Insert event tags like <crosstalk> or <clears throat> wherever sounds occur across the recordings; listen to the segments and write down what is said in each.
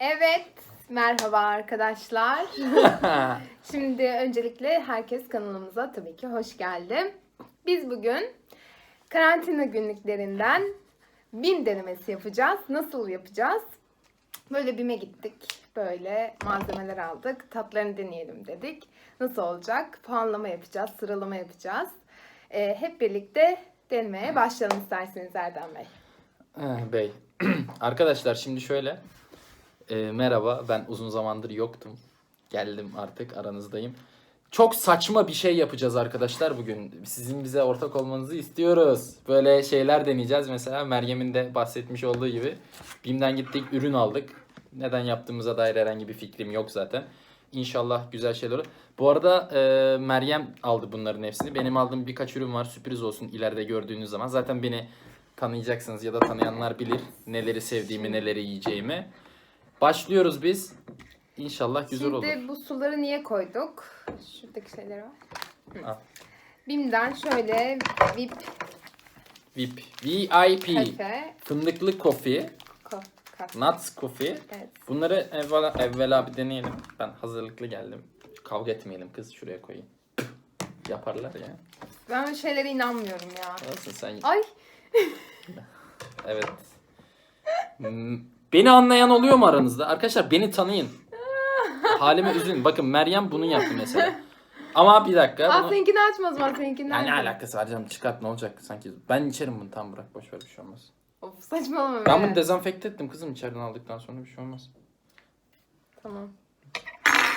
Evet, merhaba arkadaşlar. <laughs> Şimdi öncelikle herkes kanalımıza tabii ki hoş geldi. Biz bugün karantina günlüklerinden bin denemesi yapacağız. Nasıl yapacağız? Böyle BİM'e gittik. Böyle malzemeler aldık. Tatlarını deneyelim dedik. Nasıl olacak? Puanlama yapacağız, sıralama yapacağız. Ee, hep birlikte denemeye başlayalım isterseniz Erdem Bey. Eh, Bey. <clears throat> Arkadaşlar şimdi şöyle. Ee, merhaba ben uzun zamandır yoktum. Geldim artık aranızdayım. Çok saçma bir şey yapacağız arkadaşlar bugün. Sizin bize ortak olmanızı istiyoruz. Böyle şeyler deneyeceğiz. Mesela Meryem'in de bahsetmiş olduğu gibi. BİM'den gittik ürün aldık. Neden yaptığımıza dair herhangi bir fikrim yok zaten. İnşallah güzel şeyler olur. Bu arada e, Meryem aldı bunların hepsini. Benim aldığım birkaç ürün var. Sürpriz olsun ileride gördüğünüz zaman. Zaten beni tanıyacaksınız ya da tanıyanlar bilir neleri sevdiğimi, neleri yiyeceğimi. Başlıyoruz biz. İnşallah güzel Şimdi olur. bu suları niye koyduk? Şuradaki şeyler var. Al. Bim'den şöyle VIP VIP, VIP, kafe, fındıklı coffee, ko, kafe. nuts coffee. Evet. Bunları evvela, evvela bir deneyelim. Ben hazırlıklı geldim. Kavga etmeyelim kız şuraya koyayım. Yaparlar ya. Ben şeylere inanmıyorum ya. Olsun sen. Ay <laughs> Evet. Beni anlayan oluyor mu aranızda? Arkadaşlar beni tanıyın. <laughs> Halime üzülün. Bakın Meryem bunu yaptı mesela. Ama bir dakika. Aa, Bunu... seninkini açma o zaman seninkini Ya ne açma. alakası var canım çıkart ne olacak sanki. Ben içerim bunu tam bırak boş ver bir şey olmaz. Of saçmalama Ben be. bunu dezenfekte ettim kızım içeriden aldıktan sonra bir şey olmaz. Tamam.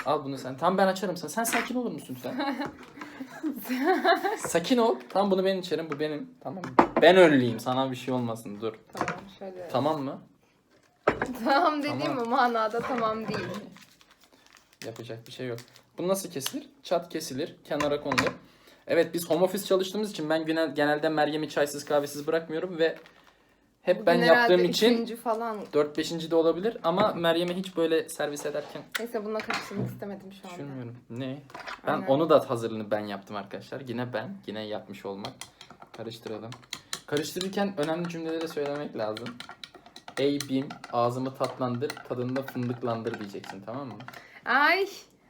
Al bunu sen. Tam ben açarım sen. Sen sakin olur musun sen? <laughs> sakin ol. Tam bunu ben içerim bu benim. Tamam mı? Ben önleyeyim sana bir şey olmasın dur. Tamam şöyle. Tamam mı? Tamam dediğim Tamam. mi manada tamam değil. Yapacak bir şey yok. Bu nasıl kesilir? Çat kesilir. Kenara konulur. Evet biz home office çalıştığımız için ben genel, genelde Meryem'i çaysız kahvesiz bırakmıyorum ve hep ben Bugün herhalde yaptığım için üçüncü falan. 4-5. de olabilir ama Meryem'i hiç böyle servis ederken Neyse bununla karıştırmak istemedim şu anda. düşünmüyorum. Ne? Ben Aynen. onu da hazırlığını ben yaptım arkadaşlar. Yine ben, yine yapmış olmak. Karıştıralım. Karıştırırken önemli cümleleri söylemek lazım. Ey bim ağzımı tatlandır, tadında fındıklandır diyeceksin tamam mı? Ay.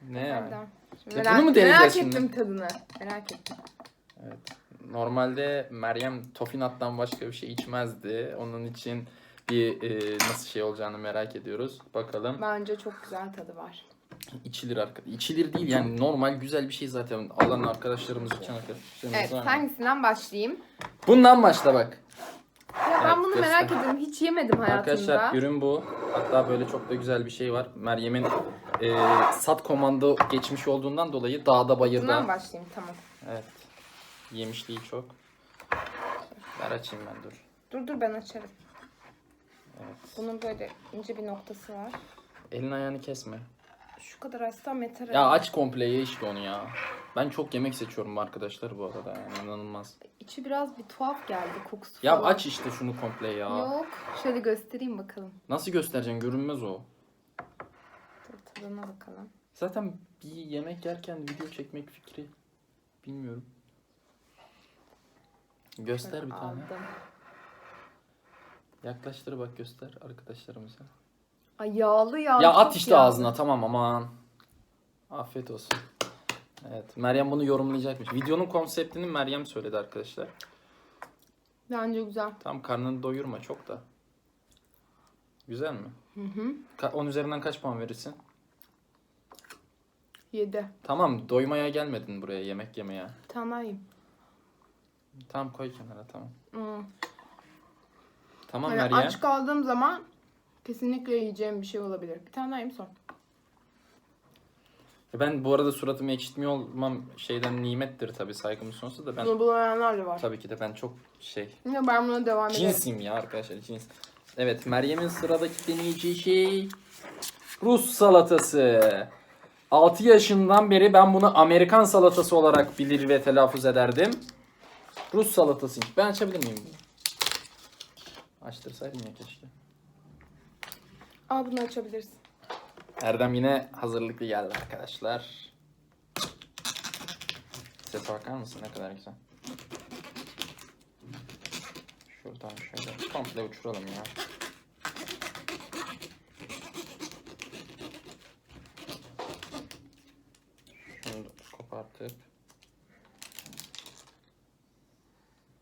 Ne yani? Erdem. Şimdi Ya merak, bunu mu deneyeceğiz merak şimdi? ettim tadını. Merak ettim. Evet. Normalde Meryem tofinattan başka bir şey içmezdi. Onun için bir e, nasıl şey olacağını merak ediyoruz. Bakalım. Bence çok güzel tadı var. İçilir arkadaş. İçilir değil yani normal güzel bir şey zaten. Alan arkadaşlarımız içen arkadaşlarımız Evet var. hangisinden başlayayım? Bundan başla bak. Ya ben bunu göster. merak ediyorum. Hiç yemedim hayatımda. Arkadaşlar ürün bu. Hatta böyle çok da güzel bir şey var. Meryem'in e, sat komando geçmiş olduğundan dolayı dağda bayırda. Bundan başlayayım tamam. Evet. Yemişliği çok. Ver açayım ben dur. Dur dur ben açarım. Evet. Bunun böyle ince bir noktası var. Elini ayağını kesme. Şu kadar açsam yeter. Ya aç komple ye işte onu ya. Ben çok yemek seçiyorum arkadaşlar bu arada yani inanılmaz. İçi biraz bir tuhaf geldi kokusu Ya falan. aç işte şunu komple ya. Yok. Şöyle göstereyim bakalım. Nasıl göstereceksin görünmez o. Dur tadına bakalım. Zaten bir yemek yerken video çekmek fikri bilmiyorum. Göster Şöyle bir tane. aldım. Yaklaştır bak göster arkadaşlarımıza. Ay yağlı yağlı. Ya çok at işte yağlı. ağzına tamam aman. Afiyet olsun. Evet Meryem bunu yorumlayacakmış. Videonun konseptini Meryem söyledi arkadaşlar. Bence güzel. Tam karnını doyurma çok da. Güzel mi? Hı hı. Ka- 10 üzerinden kaç puan verirsin? Yedi. Tamam doymaya gelmedin buraya yemek yemeye. Tamam. Tamam koy kenara tamam. Hmm. Tamam Hani Meryem. aç kaldığım zaman kesinlikle yiyeceğim bir şey olabilir. Bir tane daha yiyeyim son. Ben bu arada suratımı ekşitmiyor olmam şeyden nimettir tabii saygımız sonsuz da ben Bunu bulamayanlar da var. tabii ki de ben çok şey Yine ben buna devam ederim. cinsim ya arkadaşlar cins. Evet Meryem'in sıradaki deneyeceği şey Rus salatası. 6 yaşından beri ben bunu Amerikan salatası olarak bilir ve telaffuz ederdim. Rus salatasıymış. Ben açabilir miyim bunu? Açtırsaydım ya keşke. Al bunu açabilirsin. Erdem yine hazırlıklı geldi arkadaşlar. Sese bakar mısın ne kadar güzel. Şuradan şöyle komple uçuralım ya. Şunu kopartıp.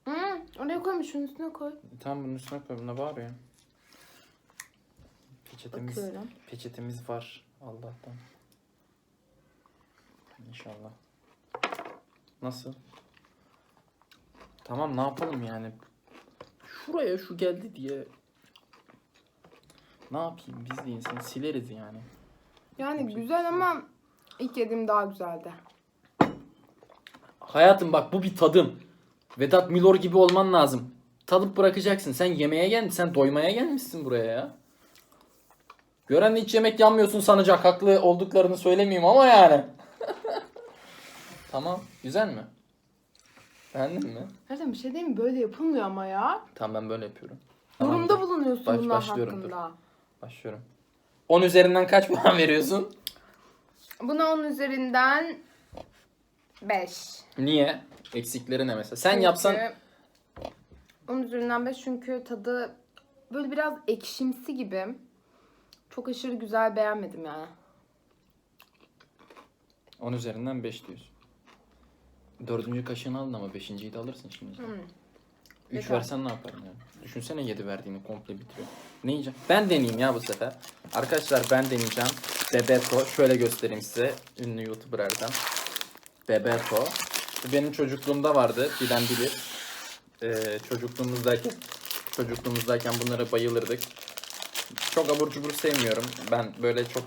Hmm, oraya koymuş, şunun üstüne koy. Tam bunun üstüne koy, buna bağırıyor. Peçetemiz, Bakıyorum. peçetemiz var Allah'tan. İnşallah. Nasıl? Tamam ne yapalım yani? Şuraya şu geldi diye. Ne yapayım biz de insan sileriz yani. Yani güzel ama ilk yediğim daha güzeldi. Hayatım bak bu bir tadım. Vedat Milor gibi olman lazım. Tadıp bırakacaksın. Sen yemeğe gelmişsin. Sen doymaya gelmişsin buraya ya. Gören de hiç yemek yanmıyorsun sanacak. Haklı olduklarını söylemeyeyim ama yani. <laughs> tamam. Güzel mi? Beğendin mi? Nereden bir şey değil mi? Böyle yapılmıyor ama ya. Tamam ben böyle yapıyorum. Yorumda Tamamdır. bulunuyorsun Baş- bunlar başlıyorum, dur. hakkında. Başlıyorum. 10 üzerinden kaç puan veriyorsun? Buna 10 üzerinden 5. Niye? Eksikleri ne mesela? Sen yapsan 10 üzerinden 5 çünkü tadı böyle biraz ekşimsi gibi. Çok aşırı güzel beğenmedim yani. 10 üzerinden 5 diyorsun. Dördüncü kaşığını aldın ama beşinciyi de alırsın şimdi. Hmm. 3 Yeter. versen ne yaparım yani? Düşünsene 7 verdiğini komple bitiriyor. Ne yiyeceğim? Ben deneyeyim ya bu sefer. Arkadaşlar ben deneyeceğim. Bebeto. Şöyle göstereyim size. Ünlü YouTuber Erdem. Bebeto. Bu benim çocukluğumda vardı. Bilen bilir. Ee, çocukluğumuzdayken çocukluğumuzdayken bunlara bayılırdık. Çok abur cubur sevmiyorum. Ben böyle çok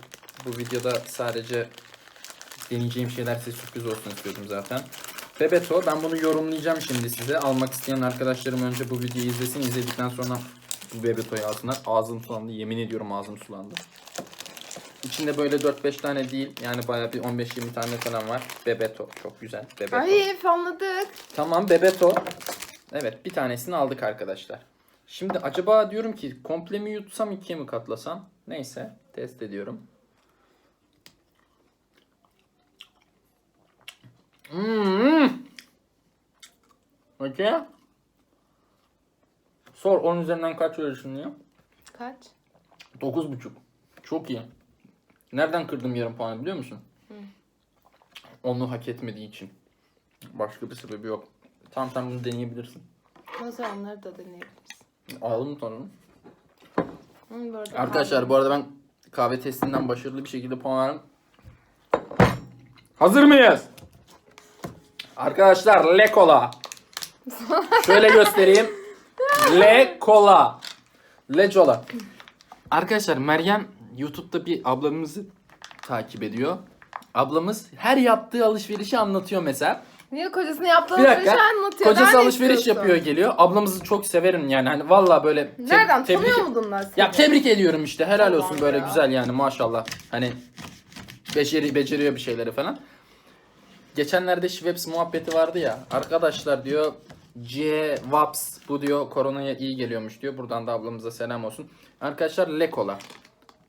bu videoda sadece deneyeceğim şeyler size sürpriz olsun istiyordum zaten. Bebeto ben bunu yorumlayacağım şimdi size. Almak isteyen arkadaşlarım önce bu videoyu izlesin. İzledikten sonra bu Bebeto'yu alsınlar. Ağzım sulandı. Yemin ediyorum ağzım sulandı. İçinde böyle 4-5 tane değil. Yani bayağı bir 15-20 tane falan var. Bebeto. Çok güzel. Bebeto. Ay anladık. Tamam Bebeto. Evet bir tanesini aldık arkadaşlar. Şimdi acaba diyorum ki komple mi yutsam ikiye mi katlasam? Neyse test ediyorum. Hmm. Okey. Sor 10 üzerinden kaç diyor. Kaç? 9.5. Çok iyi. Nereden kırdım yarım puanı biliyor musun? Onu hak etmediği için. Başka bir sebebi yok. Tamam sen bunu deneyebilirsin. O zaman onları da deneyebiliriz. Mı sonra? Hı, bu arada Arkadaşlar bu arada ben kahve testinden başarılı bir şekilde puan verdim. Hazır mıyız? Arkadaşlar Le Cola. <laughs> Şöyle göstereyim. Le Cola. Le Cola. Arkadaşlar Meryem YouTube'da bir ablamızı takip ediyor. Ablamız her yaptığı alışverişi anlatıyor mesela. Niye kocasını yaptığı Bir dakika. alışverişi anlatıyor? Kocası Daha ne alışveriş istiyorsun? yapıyor geliyor. Ablamızı çok severim yani. Hani vallahi böyle te- Nereden? tebrik- Tanıyor mu bunlar seni? Ya tebrik ediyorum işte. Helal Tamam olsun böyle ya. güzel yani maşallah. Hani beceri beceriyor bir şeyleri falan. Geçenlerde Schweppes muhabbeti vardı ya. Arkadaşlar diyor C Vaps bu diyor koronaya iyi geliyormuş diyor. Buradan da ablamıza selam olsun. Arkadaşlar Le Cola.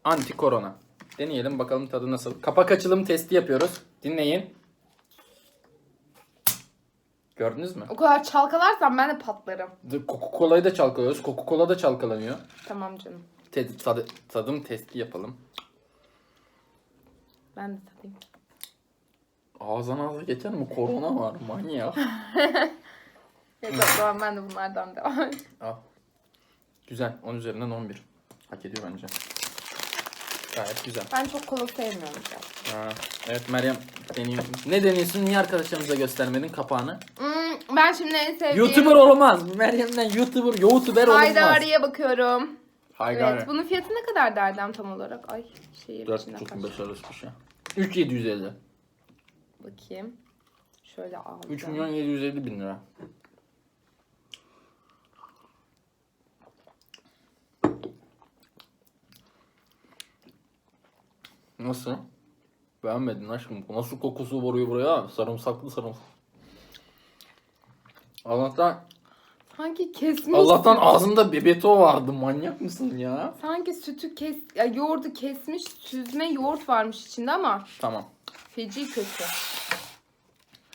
Anti korona. Deneyelim bakalım tadı nasıl. Kapak açılım testi yapıyoruz. Dinleyin. Gördünüz mü? O kadar çalkalarsan ben de patlarım. Coca-Cola'yı da çalkalıyoruz. Coca-Cola da çalkalanıyor. Tamam canım. Te- tadı- tadım testi yapalım. Ben de tadayım. Ağzına ağza geçer mi? Korona var manyak. Evet, o zaman ben de bunlardan devam. Al. Güzel. 10 üzerinden 11. Hak ediyor bence. Gayet güzel. Ben çok kola sevmiyorum. Ha, evet Meryem deniyorsun. Ne deniyorsun? Niye arkadaşlarımıza göstermedin kapağını? Hmm, ben şimdi en sevdiğim YouTuber olmaz. Meryem'den YouTuber, YouTuber olmaz. Haydari'ye bakıyorum. Haydari. Evet, bunun fiyatı ne kadar derdem tam olarak? Ay, şehir içinden 4,5 kaç. 5 arası bir şey. 3750. Bakayım. Şöyle aldım. 3 milyon 750 bin lira. Nasıl? Beğenmedin aşkım. Nasıl kokusu varıyor buraya? Sarımsaklı sarımsak. Allah'tan Sanki kesmiş. Allah'tan ağzımda bebeto vardı. Manyak mısın ya? Sanki sütü kes, ya yoğurdu kesmiş, süzme yoğurt varmış içinde ama Tamam. feci kötü.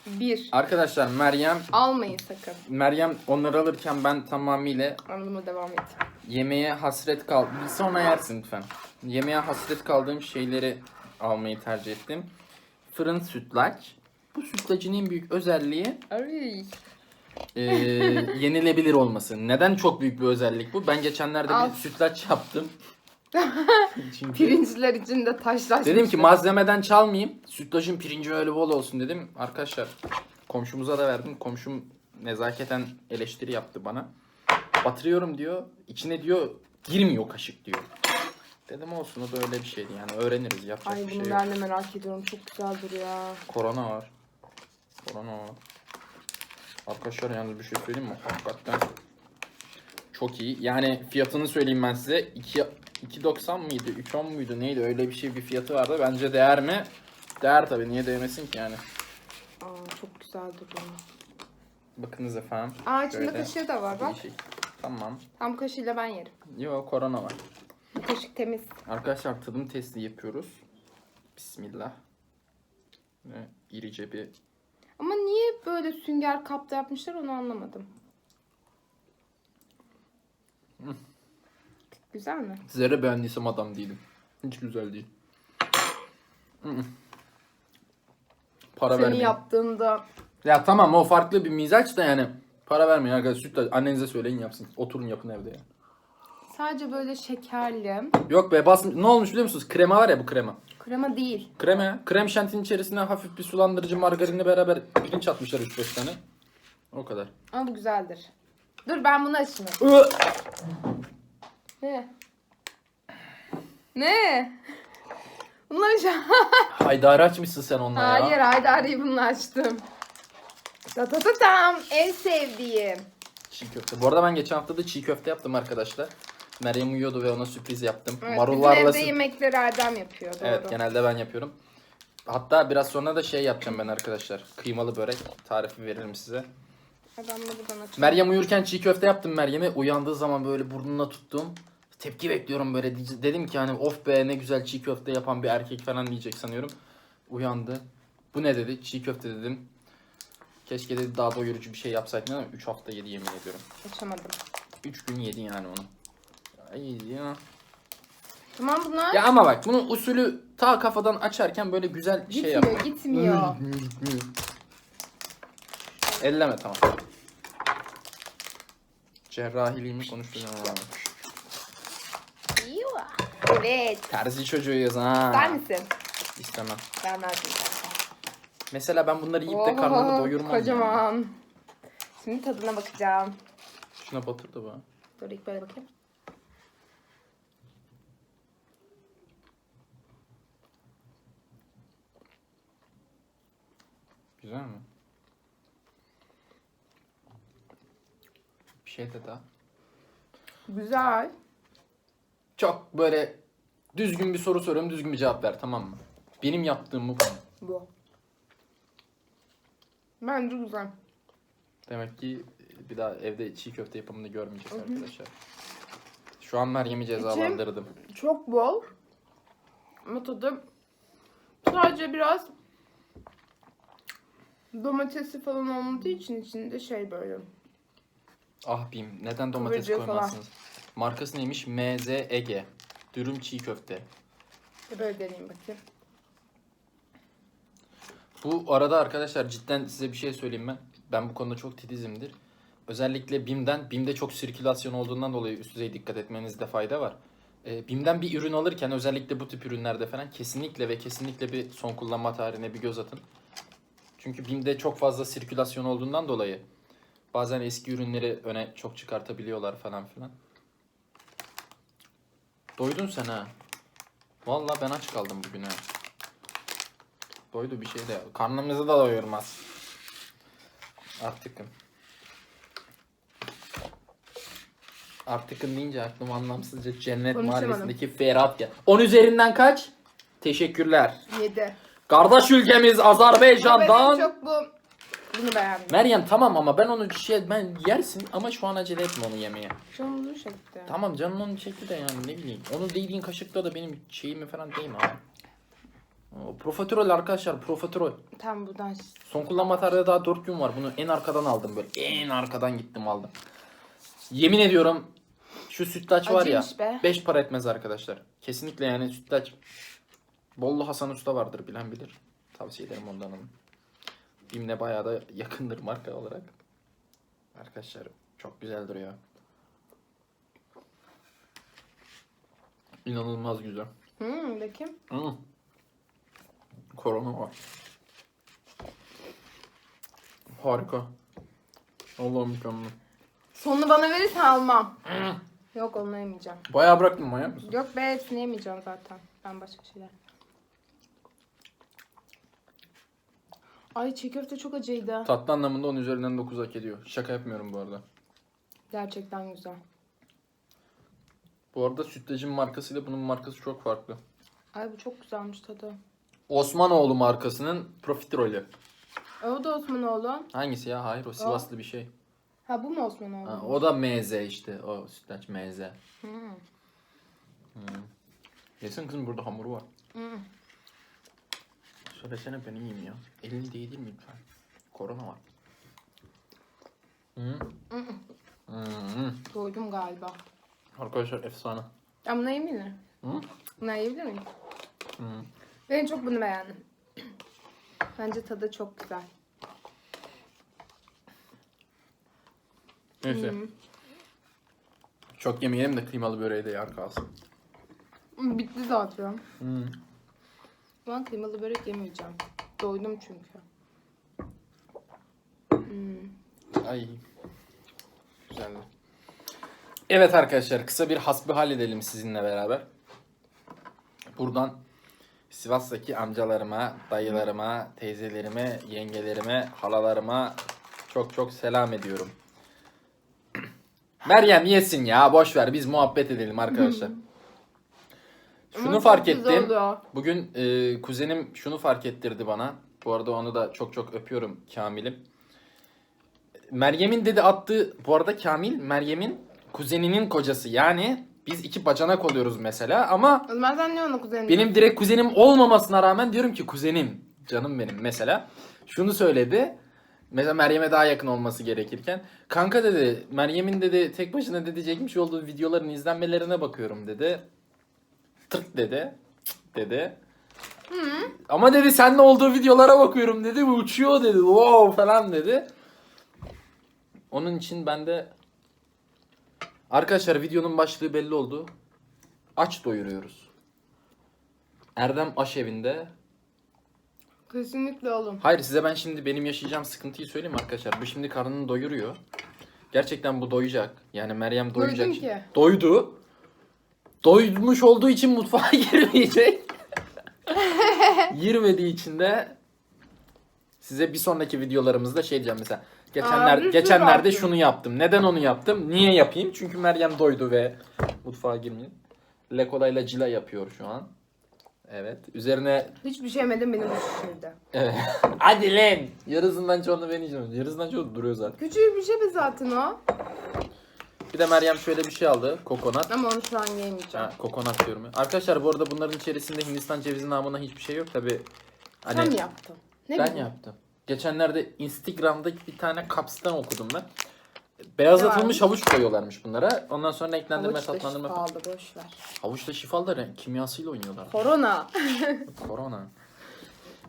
Bir. Arkadaşlar Meryem Almayın sakın. Meryem onları alırken ben tamamıyla Anlatıma devam et. Yemeğe hasret kal. Bir sonra yersin lütfen. Yemeğe hasret kaldığım şeyleri almayı tercih ettim. Fırın sütlaç, Bu sütlacın en büyük özelliği Ay. e, <laughs> yenilebilir olması. Neden çok büyük bir özellik bu? Ben geçenlerde Al. bir sütlaç yaptım. <laughs> Çünkü Pirinçler içinde taşlaşmış. dedim ki malzemeden çalmayayım. Sütlacın pirinci öyle bol olsun dedim. Arkadaşlar komşumuza da verdim. Komşum nezaketen eleştiri yaptı bana. Batırıyorum diyor. İçine diyor girmiyor kaşık diyor. Dedim olsun o da öyle bir şeydi yani öğreniriz yapacak Ay bir şey bunu yok. ben de merak ediyorum. Çok güzeldir ya. Korona var. Korona var. Arkadaşlar yalnız bir şey söyleyeyim mi? Hakikaten çok iyi. Yani fiyatını söyleyeyim ben size. 2 2.90 mıydı? 3.10 muydu? Neydi? Öyle bir şey bir fiyatı vardı. Bence değer mi? Değer tabii. Niye değmesin ki yani? Aa çok güzel duruyor. Bakınız efendim. Aa içinde kaşığı da var bak. değişik. Tamam. Tam kaşığıyla ben yerim. Yok korona var. Bu kaşık temiz. Arkadaşlar tadım testi yapıyoruz. Bismillah. Ve irice bir Ama niye böyle sünger kapta yapmışlar onu anlamadım. Güzel mi? Zerre beğendiysem adam değilim. Hiç güzel değil. Para Senin vermeyin. yaptığında Ya tamam o farklı bir mizaç da yani. Para vermeyin arkadaşlar. Süt annenize söyleyin yapsın. Oturun yapın evde ya. Sadece böyle şekerli. Yok be bas ne olmuş biliyor musunuz? Krema var ya bu krema. Krema değil. Krema ya. Krem şantinin içerisine hafif bir sulandırıcı margarinle beraber pirinç atmışlar 3-5 tane. O kadar. Ama bu güzeldir. Dur ben bunu açayım. Ne? Ne? Bunları şu <laughs> Haydari açmışsın sen onunla ya. Hayır Haydari'yi bununla açtım. Ta ta ta tam en sevdiğim. Çiğ köfte. Bu arada ben geçen hafta da çiğ köfte yaptım arkadaşlar. Meryem uyuyordu ve ona sürpriz yaptım. Evet, Marullarla bizim evde yemekleri Erdem yapıyor doğru. Evet genelde ben yapıyorum. Hatta biraz sonra da şey yapacağım ben arkadaşlar. Kıymalı börek tarifi veririm size. Adamla buradan açıyor. Meryem uyurken çiğ köfte yaptım Meryem'e. Uyandığı zaman böyle burnuna tuttum. Tepki bekliyorum böyle. Dedim ki hani of be ne güzel çiğ köfte yapan bir erkek falan diyecek sanıyorum. Uyandı. Bu ne dedi? Çiğ köfte dedim. Keşke dedi daha doyurucu bir şey yapsaydın ama 3 hafta yedi yemin ediyorum. Açamadım. 3 gün yedi yani onu. Ay ya. Tamam bunlar Ya ama bak bunun usulü ta kafadan açarken böyle güzel şey gitmiyor yapmak. gitmiyor. Elleme tamam. Cerrahiliğimi konuşturacağım ama. Yuva. Evet. Terzi çocuğuyuz ha. İster misin? İstemem. Vermezdim zaten. Mesela ben bunları yiyip de karnımı doyurmam. yani. Kocaman. Şimdi tadına bakacağım. Şuna batır da bu. Dur ilk böyle bakayım. Güzel mi? Bir şey de daha. Güzel. Çok böyle düzgün bir soru soruyorum düzgün bir cevap ver tamam mı? Benim yaptığım bu. Bu. Bence güzel. Demek ki bir daha evde çiğ köfte yapımını görmeyeceğiz arkadaşlar. Şu an Meryem'i cezalandırdım. Çok bol. Ama tadı sadece biraz domatesi falan olmadığı için içinde şey böyle. Ah bim neden domates falan. koymazsınız? Markası neymiş? MZ Ege. Dürüm çiğ köfte. Böyle deneyeyim bakayım. Bu arada arkadaşlar cidden size bir şey söyleyeyim ben. Ben bu konuda çok titizimdir. Özellikle BİM'den, BİM'de çok sirkülasyon olduğundan dolayı üst düzey dikkat etmenizde fayda var. Ee, BİM'den bir ürün alırken özellikle bu tip ürünlerde falan kesinlikle ve kesinlikle bir son kullanma tarihine bir göz atın. Çünkü BİM'de çok fazla sirkülasyon olduğundan dolayı bazen eski ürünleri öne çok çıkartabiliyorlar falan filan. Doydun sen ha. Vallahi ben aç kaldım bugün ha. Doydu bir şey de. Karnımızı da doyurmaz. Artıkım. Artıkım deyince aklıma anlamsızca Cennet Konuşamadım. Mahallesi'ndeki Ferhat gel. 10 üzerinden kaç? Teşekkürler. 7. Kardeş ülkemiz Azerbaycan'dan. çok bu bunu beğendim. Meryem tamam ama ben onu şey ben yersin ama şu an acele etme onu yemeye. Canım çekti. Tamam canın onu çekti de yani ne bileyim. Onu değdiğin kaşıkla da benim şeyimi falan değme abi. O, Profiterol arkadaşlar profiterol. Tam buradan Son kullanma tarihi daha 4 gün var. Bunu en arkadan aldım böyle. En arkadan gittim aldım. Yemin ediyorum şu sütlaç var ya be. 5 para etmez arkadaşlar. Kesinlikle yani sütlaç. Bollu Hasan Usta vardır bilen bilir. Tavsiye ederim ondan alın. Bim'le bayağı da yakındır marka olarak. Arkadaşlar çok güzel duruyor. İnanılmaz güzel. Hmm, bakayım. Hı. Korona var. Harika. Allah'ım mükemmel. Sonunu bana verirsen almam. Yok onu yemeyeceğim. Bayağı bıraktım manyak mısın? Yok be hepsini yemeyeceğim zaten. Ben başka şeyler. Ay çiğ köfte çok acıydı. Tatlı anlamında 10 üzerinden 9 hak ediyor. Şaka yapmıyorum bu arada. Gerçekten güzel. Bu arada sütlacın markasıyla bunun markası çok farklı. Ay bu çok güzelmiş tadı. Osmanoğlu markasının profiterolü. E, o da Osmanoğlu. Hangisi ya? Hayır o Sivaslı bir şey. Ha bu mu Osmanoğlu? Ha, o da meze işte. O sütlaç meze. Hmm. Yesene kızım burada hamuru var. Hmm. Söylesene ben iyiyim ya. Elini değdir mi lütfen? Korona var. Hı? Hı. Doydum galiba. Arkadaşlar efsane. Ben bunu yiyeyim mi? Hı? Bunu yiyebilir miyim? Hı. Ben çok bunu beğendim. Bence tadı çok güzel. Neyse. Hmm. Çok yemeyelim de kıymalı böreği de yer kalsın. Bitti zaten. Hı. Ben kıymalı börek yemeyeceğim. Doydum çünkü. Hmm. Ay. Güzeldi. Evet arkadaşlar kısa bir hasbihal edelim sizinle beraber. Buradan Sivas'taki amcalarıma, dayılarıma, teyzelerime, yengelerime, halalarıma çok çok selam ediyorum. <clears throat> Meryem yesin ya boş ver biz muhabbet edelim arkadaşlar. <laughs> Şunu Ama fark çok güzel ettim. oluyor. Bugün e, kuzenim şunu fark ettirdi bana. Bu arada onu da çok çok öpüyorum Kamil'im. Meryem'in dedi attığı, bu arada Kamil Meryem'in kuzeninin kocası. Yani biz iki bacanak oluyoruz mesela ama O zaman sen ne ona kuzenin? benim direkt kuzenim olmamasına rağmen diyorum ki kuzenim, canım benim mesela. Şunu söyledi. Mesela Meryem'e daha yakın olması gerekirken. Kanka dedi Meryem'in dedi tek başına dedi çekmiş olduğu videoların izlenmelerine bakıyorum dedi. Tırt dedi. Cık dedi. Ama dedi seninle olduğu videolara bakıyorum dedi. Bu uçuyor dedi. Wow falan dedi. Onun için ben de Arkadaşlar videonun başlığı belli oldu. Aç doyuruyoruz. Erdem Aşevi'nde. Kesinlikle oğlum. Hayır size ben şimdi benim yaşayacağım sıkıntıyı söyleyeyim arkadaşlar. Bu şimdi karnını doyuruyor. Gerçekten bu doyacak. Yani Meryem doyacak. Doydun ki. Doydu. Doymuş olduğu için mutfağa <laughs> girmeyecek. Girmediği için de size bir sonraki videolarımızda şey diyeceğim mesela. Geçenler, sürü geçenlerde şunu yaptım. Neden onu yaptım? Niye yapayım? Çünkü Meryem doydu ve mutfağa girmiyor. Lekolayla cila yapıyor şu an. Evet. Üzerine Hiçbir şey yemedim beni bu şişirdi. Evet. <laughs> Hadi lan. Yarısından çoğunu ben yiyeceğim. Yarısından çoğu duruyor zaten. Küçük bir şey mi zaten o? Bir de Meryem şöyle bir şey aldı. Kokonat. Ama onu şu an yemeyeceğim. Ha, kokonat diyorum. ya. Arkadaşlar bu arada bunların içerisinde Hindistan cevizi namına hiçbir şey yok. Tabi hani Sen mi yaptın? Ne ben bileyim. yaptım. Geçenlerde Instagram'da bir tane kapsıdan okudum ben. Beyazlatılmış Ne havuç koyuyorlarmış bunlara. Ondan sonra renklendirme, Havuç da tatlandırma. falan. şifalı boş ver. Havuçla şifalı da kimyasıyla oynuyorlar. Korona. <laughs> Korona.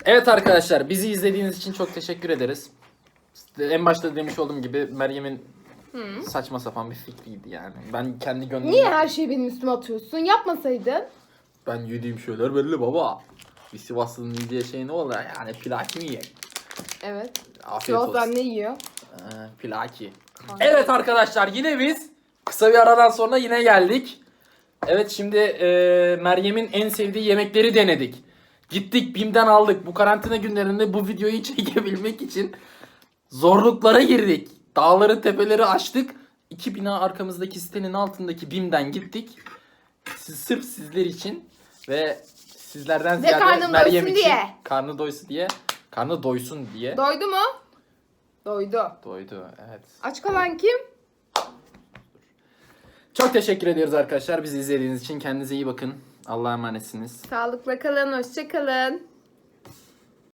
Evet arkadaşlar bizi izlediğiniz için çok teşekkür ederiz. En başta demiş olduğum gibi Meryem'in saçma sapan bir fikriydi yani. Ben kendi gönlümde Niye her şeyi benim üstüme atıyorsun? Yapmasaydın. ben yediğim şeyler belli baba. Bir Sivaslı'nın yediği şey ne olur yani plaki mi yiyin? Evet. Afiyet olsun. Sivas'tan ne yiyor? Ee, plaki. Evet arkadaşlar yine biz kısa bir aradan sonra yine geldik. Evet şimdi e, Meryem'in en sevdiği yemekleri denedik. Gittik BİM'den aldık. Bu karantina günlerinde bu videoyu <laughs> çekebilmek için zorluklara girdik. Dağları tepeleri aştık. İki bina arkamızdaki sitenin altındaki BİM'den gittik. Siz, sırf sizler için ve sizlerden ziyade karnım Meryem doysun için diye. karnı doysun diye karnı doysun diye Doydu mu? Doydu. doydu evet. Aç kalan kim? Çok teşekkür ediyoruz arkadaşlar. Bizi izlediğiniz için kendinize iyi bakın. Allah'a emanetsiniz. Sağlıkla kalın, hoşça kalın.